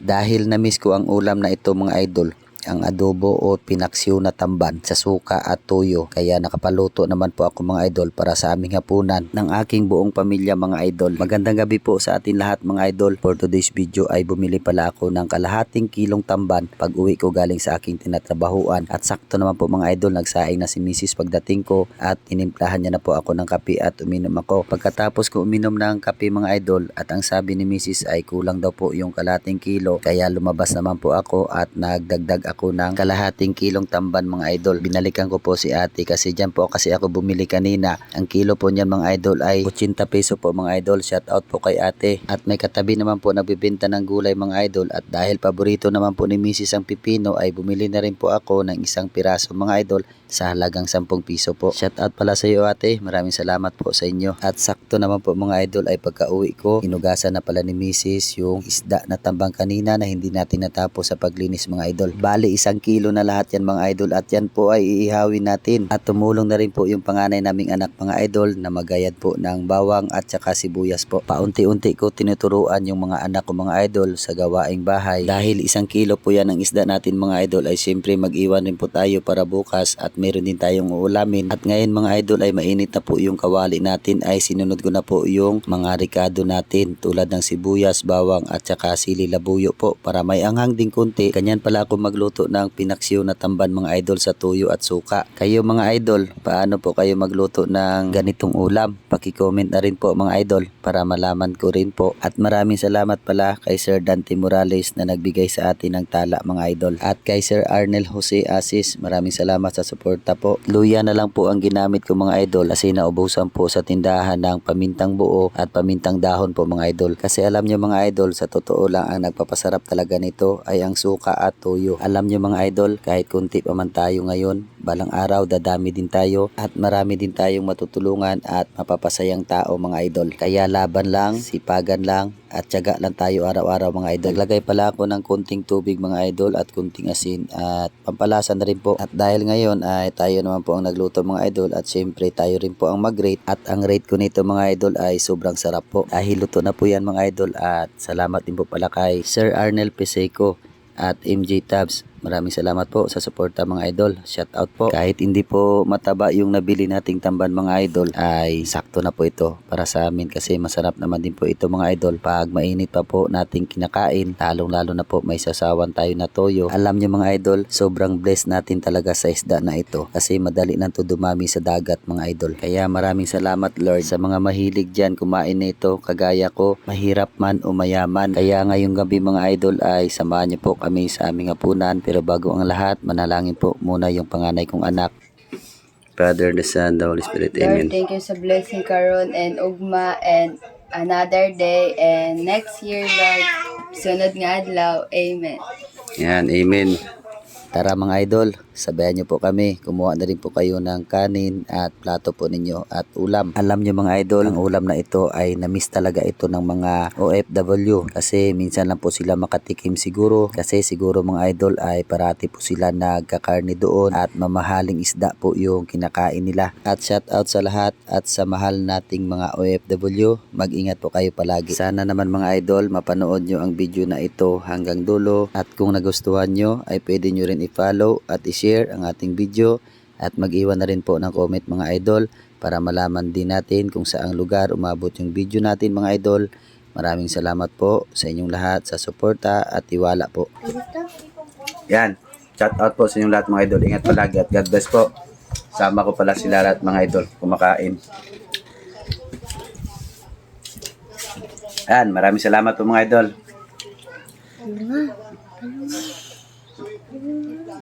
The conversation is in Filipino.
Dahil na-miss ko ang ulam na ito mga idol, ang adobo o pinaksiw na tamban sa suka at tuyo. Kaya nakapaluto naman po ako mga idol para sa aming hapunan ng aking buong pamilya mga idol. Magandang gabi po sa atin lahat mga idol. For today's video ay bumili pala ako ng kalahating kilong tamban pag uwi ko galing sa aking tinatrabahuan. At sakto naman po mga idol, nagsaing na si Mrs. pagdating ko at inimplahan niya na po ako ng kape at uminom ako. Pagkatapos ko uminom ng kape mga idol at ang sabi ni Mrs. ay kulang daw po yung kalahating kilo kaya lumabas naman po ako at nagdagdag ako ng kalahating kilong tamban mga idol. Binalikan ko po si ate kasi dyan po kasi ako bumili kanina. Ang kilo po niyan mga idol ay 80 peso po mga idol. Shout out po kay ate. At may katabi naman po nagbibenta ng gulay mga idol at dahil paborito naman po ni Mrs. ang pipino ay bumili na rin po ako ng isang piraso mga idol sa halagang 10 piso po. Shout out pala sa iyo ate. Maraming salamat po sa inyo. At sakto naman po mga idol ay pagka uwi ko, inugasan na pala ni Mrs. yung isda na tambang kanina na hindi natin natapos sa paglinis mga idol. Bali isang kilo na lahat yan mga idol at yan po ay iihawin natin. At tumulong na rin po yung panganay naming anak mga idol na magayad po ng bawang at saka sibuyas po. Paunti-unti ko tinuturuan yung mga anak ko mga idol sa gawaing bahay. Dahil isang kilo po yan ng isda natin mga idol ay siyempre mag-iwan rin po tayo para bukas at meron din tayong uulamin. At ngayon mga idol ay mainit na po yung kawali natin ay sinunod ko na po yung mga rikado natin tulad ng sibuyas, bawang at saka sili labuyo po para may anghang din konti. Ganyan pala ako magluto ng pinaksiw na tamban mga idol sa tuyo at suka. Kayo mga idol, paano po kayo magluto ng ganitong ulam? Paki-comment na rin po mga idol para malaman ko rin po. At maraming salamat pala kay Sir Dante Morales na nagbigay sa atin ng tala mga idol. At kay Sir Arnel Jose Asis, maraming salamat sa suporta po. Luya na lang po ang ginamit ko mga idol kasi naubusan po sa tindahan ng pamintang buo at pamintang dahon po mga idol. Kasi alam nyo mga idol, sa totoo lang ang nagpapasarap talaga nito ay ang suka at tuyo. Alam nyo mga idol, kahit kunti pa man tayo ngayon, balang araw dadami din tayo at marami din tayong matutulungan at mapapasayang tao mga idol. Kaya laban lang, sipagan lang at tiyaga lang tayo araw-araw mga idol. Naglagay pala ako ng kunting tubig mga idol at kunting asin at pampalasa na rin po. At dahil ngayon ay tayo naman po ang nagluto mga idol at syempre tayo rin po ang mag-rate at ang rate ko nito mga idol ay sobrang sarap po. Dahil luto na po yan mga idol at salamat din po pala kay Sir Arnel Peseco at MJ Tabs. Maraming salamat po sa suporta mga idol. Shout out po. Kahit hindi po mataba yung nabili nating tamban mga idol ay sakto na po ito para sa amin kasi masarap naman din po ito mga idol. Pag mainit pa po nating kinakain, lalong lalo na po may sasawan tayo na toyo. Alam niyo mga idol, sobrang blessed natin talaga sa isda na ito kasi madali na to dumami sa dagat mga idol. Kaya maraming salamat Lord sa mga mahilig dyan kumain nito kagaya ko, mahirap man o mayaman. Kaya ngayong gabi mga idol ay samahan niyo po kami sa aming hapunan pero bago ang lahat, manalangin po muna yung panganay kong anak. Father, the Son, the Holy Spirit. Lord, thank you sa blessing karon and ugma and another day and next year, Lord. Sunod nga adlaw. Amen. Yan, amen. Tara mga idol, sabayan niyo po kami. Kumuha na rin po kayo ng kanin at plato po ninyo at ulam. Alam niyo mga idol, ang ulam na ito ay namiss talaga ito ng mga OFW kasi minsan lang po sila makatikim siguro kasi siguro mga idol ay parati po sila nagkakarni doon at mamahaling isda po yung kinakain nila. At shout out sa lahat at sa mahal nating mga OFW, mag-ingat po kayo palagi. Sana naman mga idol, mapanood nyo ang video na ito hanggang dulo at kung nagustuhan nyo ay pwede nyo rin i-follow at i-share ang ating video at mag-iwan na rin po ng comment mga idol para malaman din natin kung saang lugar umabot yung video natin mga idol. Maraming salamat po sa inyong lahat sa suporta at tiwala po. Yan. Shout out po sa inyong lahat mga idol. Ingat palagi at God bless po. Sama ko pala sila lahat mga idol kumakain. Yan. Maraming salamat po mga idol.